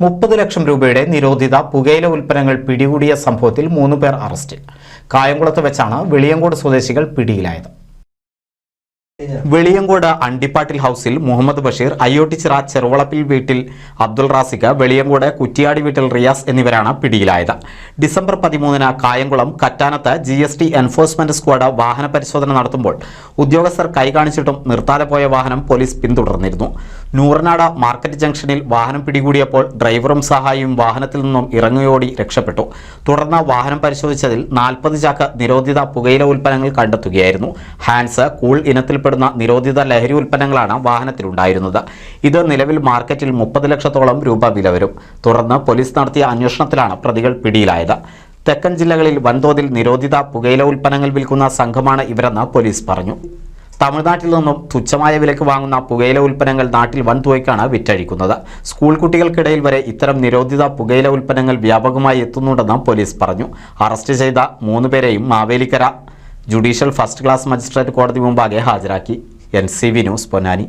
മുപ്പത് ലക്ഷം രൂപയുടെ നിരോധിത പുകയില ഉൽപ്പന്നങ്ങൾ പിടികൂടിയ സംഭവത്തിൽ മൂന്ന് പേർ അറസ്റ്റിൽ കായംകുളത്ത് വെച്ചാണ് വെളിയങ്കോട് സ്വദേശികൾ പിടിയിലായത്. വെളിയങ്കോട് അണ്ടിപ്പാട്ടിൽ ഹൗസിൽ മുഹമ്മദ് ബഷീർ അയ്യോട്ടിച്ചിറ ചെറുവളപ്പിൽ വീട്ടിൽ അബ്ദുൾ റാസിഖ് വെളിയങ്കോട് കുറ്റിയാടി വീട്ടിൽ റിയാസ് എന്നിവരാണ് പിടിയിലായത്. ഡിസംബർ പതിമൂന്നിന് Kayamkulam കറ്റാനത്ത് G S T enforcement squad വാഹന പരിശോധന നടത്തുമ്പോൾ ഉദ്യോഗസ്ഥർ കൈകാണിച്ചിട്ടും നിർത്താതെ പോയ വാഹനം പോലീസ് പിന്തുടർന്നിരുന്നു. നൂറനാട് മാർക്കറ്റ് ജംഗ്ഷനിൽ വാഹനം പിടികൂടിയപ്പോൾ ഡ്രൈവറും സഹായിയും വാഹനത്തിൽ നിന്നും ഇറങ്ങിയോടി രക്ഷപ്പെട്ടു. തുടർന്ന് വാഹനം പരിശോധിച്ചതിൽ നാൽപ്പത് ചാക്ക് നിരോധിത പുകയില ഉൽപ്പന്നങ്ങൾ കണ്ടെത്തുകയായിരുന്നു. ഹാൻസ് കൂൾ ഇനത്തിൽപ്പെടുന്ന നിരോധിത ലഹരി ഉൽപ്പന്നങ്ങളാണ് വാഹനത്തിലുണ്ടായിരുന്നത്. ഇത് നിലവിൽ മാർക്കറ്റിൽ മുപ്പത് ലക്ഷത്തോളം രൂപ വില വരും. തുടർന്ന് പോലീസ് നടത്തിയ അന്വേഷണത്തിലാണ് പ്രതികൾ പിടിയിലായത്. തെക്കൻ ജില്ലകളിൽ വൻതോതിൽ നിരോധിത പുകയില ഉൽപ്പന്നങ്ങൾ വിൽക്കുന്ന സംഘമാണ് ഇവരെന്ന് പോലീസ് പറഞ്ഞു. തമിഴ്നാട്ടിൽ നിന്നും തുച്ഛമായ വിലക്ക് വാങ്ങുന്ന പുകയില ഉൽപ്പന്നങ്ങൾ നാട്ടിൽ വൻതുകയ്ക്കാണ് വിറ്റഴിക്കുന്നത്. സ്കൂൾ കുട്ടികൾക്കിടയിൽ വരെ ഇത്തരം നിരോധിത പുകയില ഉൽപ്പന്നങ്ങൾ വ്യാപകമായി എത്തുന്നുണ്ടെന്ന് പോലീസ് പറഞ്ഞു. അറസ്റ്റ് ചെയ്ത മൂന്നുപേരെയും Mavelikara judicial first class magistrate കോടതി മുമ്പാകെ ഹാജരാക്കി. N C V news Ponnani.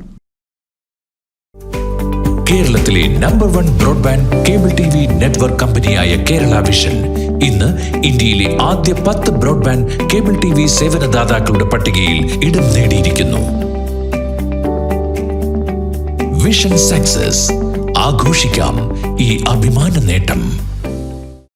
കേരളത്തിലെ number one broadband cable T V network കമ്പനിയായ കേരള വിഷൻ ഇന്ന് ഇന്ത്യയിലെ ആദ്യ പത്ത് ബ്രോഡ്ബാൻഡ് കേബിൾ ടി വി സേവനദാതാക്കളുടെ പട്ടികയിൽ ഇടം നേടിയിരിക്കുന്നു. വിഷൻ സക്സസ് ആഘോഷിക്കാം ഈ അഭിമാന നേട്ടം.